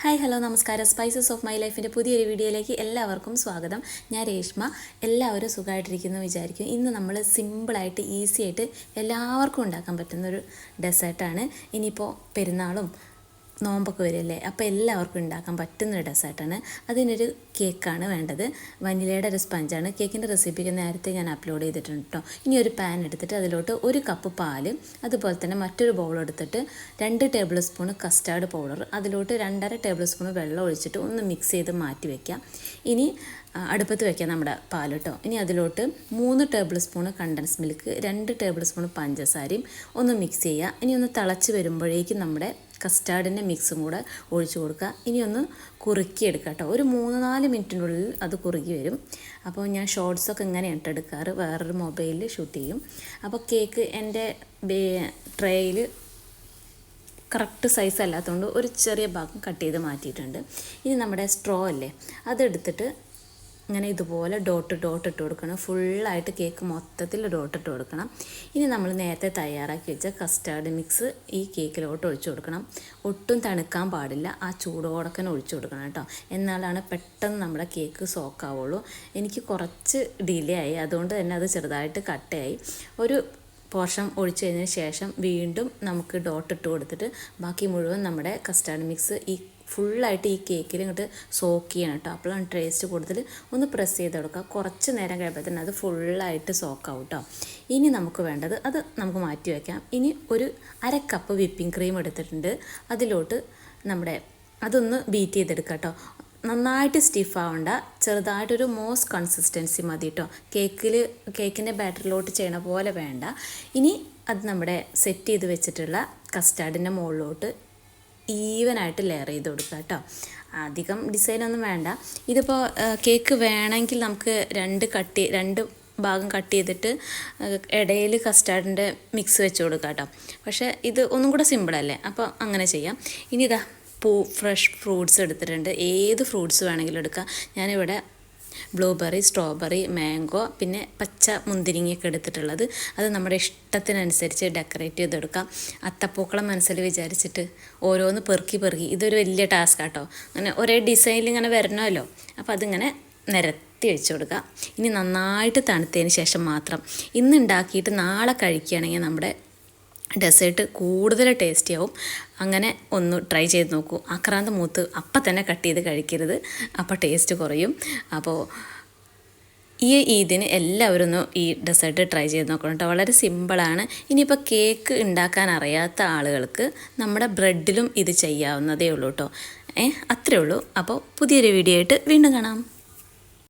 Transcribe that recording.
Hi hello നമസ്കാരം. Spices of my ലൈഫിന്റെ പുതിയൊരു വീഡിയോയിലേക്ക് എല്ലാവർക്കും സ്വാഗതം. ഞാൻ രേഷ്മ. എല്ലാവരും സുഖമായിട്ടിരിക്കുന്നു വിചാരിക്കും ഇന്ന് നമ്മൾ സിമ്പിളായിട്ട് ഈസി ആയിട്ട് എല്ലാവർക്കും ഉണ്ടാക്കാൻ പറ്റുന്നൊരു ഡെസേർട്ടാണ് ഇനിയിപ്പോൾ പെരുന്നാളും നോമ്പൊക്കെ വരില്ലേ അപ്പോൾ എല്ലാവർക്കും ഉണ്ടാക്കാൻ പറ്റുന്ന ഡെസേർട്ടാണ്. അതിനൊരു കേക്കാണ് വേണ്ടത്. വനിലയുടെ ഒരു സ്പഞ്ചാണ്. കേക്കിന്റെ റെസിപ്പിക്ക് നേരത്തെ ഞാൻ അപ്ലോഡ് ചെയ്തിട്ടുണ്ട് കേട്ടോ ഇനി ഒരു പാൻ എടുത്തിട്ട് അതിലോട്ട് ഒരു കപ്പ് പാൽ അതുപോലെ തന്നെ മറ്റൊരു ബൗൾ എടുത്തിട്ട് രണ്ട് ടേബിൾ സ്പൂൺ കസ്റ്റാർഡ് പൗഡർ അതിലോട്ട് രണ്ടര ടേബിൾ സ്പൂൺ വെള്ളം ഒഴിച്ചിട്ട് ഒന്ന് മിക്സ് ചെയ്ത് മാറ്റി വയ്ക്കാം ഇനി അടുപ്പത്ത് വയ്ക്കാം നമ്മുടെ പാൽ കേട്ടോ ഇനി അതിലോട്ട് മൂന്ന് ടേബിൾ സ്പൂൺ കണ്ടൻസ് മിൽക്ക് രണ്ട് ടേബിൾ സ്പൂൺ പഞ്ചസാരയും ഒന്ന് മിക്സ് ചെയ്യുക. ഇനി ഒന്ന് തിളച്ച് വരുമ്പോഴേക്കും നമ്മുടെ കസ്റ്റാർഡിന്റെ മിക്സും കൂടെ ഒഴിച്ച് കൊടുക്കുക. ഇനി ഒന്ന് കുറുക്കിയെടുക്കുക കേട്ടോ. ഒരു മൂന്ന് നാല് മിനിറ്റിനുള്ളിൽ അത് കുറുകി വരും. അപ്പോൾ ഞാൻ ഷോർട്സൊക്കെ ഇങ്ങനെയാണ് എടുക്കാറ്. വേറൊരു മൊബൈലിൽ ഷൂട്ട് ചെയ്യും. അപ്പോൾ കേക്ക് എന്റെ ട്രേയിൽ കറക്റ്റ് സൈസ് അല്ലാത്തതുകൊണ്ട് ഒരു ചെറിയ ഭാഗം കട്ട് ചെയ്ത് മാറ്റിയിട്ടുണ്ട്. ഇനി നമ്മുടെ സ്ട്രോ അല്ലേ അതെടുത്തിട്ട് ഇങ്ങനെ ഇതുപോലെ ഡോട്ട് ഡോട്ട് ഇട്ട് കൊടുക്കണം. ഫുള്ളായിട്ട് കേക്ക് മൊത്തത്തിൽ ഡോട്ട് ഇട്ട് കൊടുക്കണം. ഇനി നമ്മൾ നേരത്തെ തയ്യാറാക്കി വെച്ച കസ്റ്റാർഡ് മിക്സ് ഈ കേക്കിലോട്ട് ഒഴിച്ചു കൊടുക്കണം. ഒട്ടും തണുക്കാൻ പാടില്ല. ആ ചൂടോടക്കനെ ഒഴിച്ചു കൊടുക്കണം കേട്ടോ. എന്നാലാണ് പെട്ടെന്ന് നമ്മുടെ കേക്ക് സോക്കാവുള്ളൂ എനിക്ക് കുറച്ച് ഡിലേ ആയി. അതുകൊണ്ട് തന്നെ അത് ചെറുതായിട്ട് കട്ടയായി. ഒരു പോർഷൻ ഒഴിച്ചു കഴിഞ്ഞതിന് ശേഷം വീണ്ടും നമുക്ക് ഡോട്ട് ഇട്ട് കൊടുത്തിട്ട് ബാക്കി മുഴുവൻ നമ്മുടെ കസ്റ്റാർഡ് മിക്സ് ഈ ഫുള്ളായിട്ട് ഈ കേക്കിൽ ഇങ്ങോട്ട് സോക്ക് ചെയ്യണം കേട്ടോ അപ്പോഴാണ് ടേസ്റ്റ് കൂടുതൽ ഒന്ന് പ്രസ് ചെയ്ത് കൊടുക്കുക കുറച്ച് നേരം കഴിയുമ്പോഴത്തേന് അത് ഫുള്ളായിട്ട് സോക്കാവും കേട്ടോ ഇനി നമുക്ക് വേണ്ടത് അത് നമുക്ക് മാറ്റി വയ്ക്കാം ഇനി ഒരു അര കപ്പ് വിപ്പിംഗ് ക്രീം എടുത്തിട്ടുണ്ട്. അതിലോട്ട് നമ്മുടെ അതൊന്ന് ബീറ്റ് ചെയ്തെടുക്കുക കേട്ടോ നന്നായിട്ട് സ്റ്റിഫ് ആവണ്ട. ചെറുതായിട്ടൊരു മോസ് കൺസിസ്റ്റൻസി മതി കേട്ടോ കേക്കിൽ കേക്കിന്റെ ബാറ്ററിലോട്ട് ചെയ്യണ പോലെ വേണ്ട. ഇനി അത് നമ്മുടെ സെറ്റ് ചെയ്ത് വെച്ചിട്ടുള്ള കസ്റ്റാർഡിന്റെ മുകളിലോട്ട് ഈവനായിട്ട് ലെയർ ചെയ്ത് കൊടുക്കുക കേട്ടോ. അധികം ഡിസൈനൊന്നും വേണ്ട. ഇതിപ്പോൾ കേക്ക് വേണമെങ്കിൽ നമുക്ക് രണ്ട് കട്ട് രണ്ട് ഭാഗം കട്ട് ചെയ്തിട്ട് ഇടയിൽ കസ്റ്റാർഡിന്റെ മിക്സ് വെച്ച് കൊടുക്കുക കേട്ടോ. പക്ഷേ ഇത് ഒന്നും കൂടെ സിമ്പിളല്ലേ അപ്പോൾ അങ്ങനെ ചെയ്യാം. ഇനി ഇതാ പൂ ഫ്രഷ് ഫ്രൂട്ട്സ് എടുത്തിട്ടുണ്ട്. ഏത് ഫ്രൂട്ട്സ് വേണമെങ്കിലും എടുക്കാം. ഞാനിവിടെ ബ്ലൂബെറി സ്ട്രോബെറി മാംഗോ പിന്നെ പച്ച മുന്തിരിങ്ങയൊക്കെ എടുത്തിട്ടുള്ളത്. അത് നമ്മുടെ ഇഷ്ടത്തിനനുസരിച്ച് ഡെക്കറേറ്റ് ചെയ്തെടുക്കാം. അത്തപ്പൂക്കളം മനസ്സിൽ വിചാരിച്ചിട്ട് ഓരോന്ന് പെറുക്കി പെറുക്കി. ഇതൊരു വലിയ ടാസ്ക് ആട്ടോ. അങ്ങനെ ഒരേ ഡിസൈനിൽ ഇങ്ങനെ വരണമല്ലോ. അപ്പോൾ അതിങ്ങനെ നിരത്തി വെച്ച് കൊടുക്കുക ഇനി നന്നായിട്ട് തണുത്തതിന് ശേഷം മാത്രം ഇന്ന് ഉണ്ടാക്കിയിട്ട് നാളെ കഴിക്കുകയാണെങ്കിൽ നമ്മുടെ ഡെസേർട്ട് കൂടുതൽ ടേസ്റ്റി ആവും. അങ്ങനെ ഒന്ന് ട്രൈ ചെയ്ത് നോക്കൂ. അക്രാന്ത് മൂത്ത് അപ്പം തന്നെ കട്ട് ചെയ്ത് കഴിക്കരുത്. അപ്പോൾ ടേസ്റ്റ് കുറയും. അപ്പോൾ ഈ ഈദിന് എല്ലാവരും ഒന്ന് ഈ ഡെസേർട്ട് ട്രൈ ചെയ്ത് നോക്കണം കേട്ടോ. വളരെ സിമ്പിളാണ് ഇനിയിപ്പോൾ കേക്ക് ഉണ്ടാക്കാൻ അറിയാത്ത ആളുകൾക്ക് നമ്മുടെ ബ്രെഡിലും ഇത് ചെയ്യാവുന്നതേ ഉള്ളൂ കേട്ടോ. ഏ അത്രേ ഉള്ളൂ. അപ്പോൾ പുതിയൊരു വീഡിയോ ആയിട്ട് വീണ്ടും കാണാം.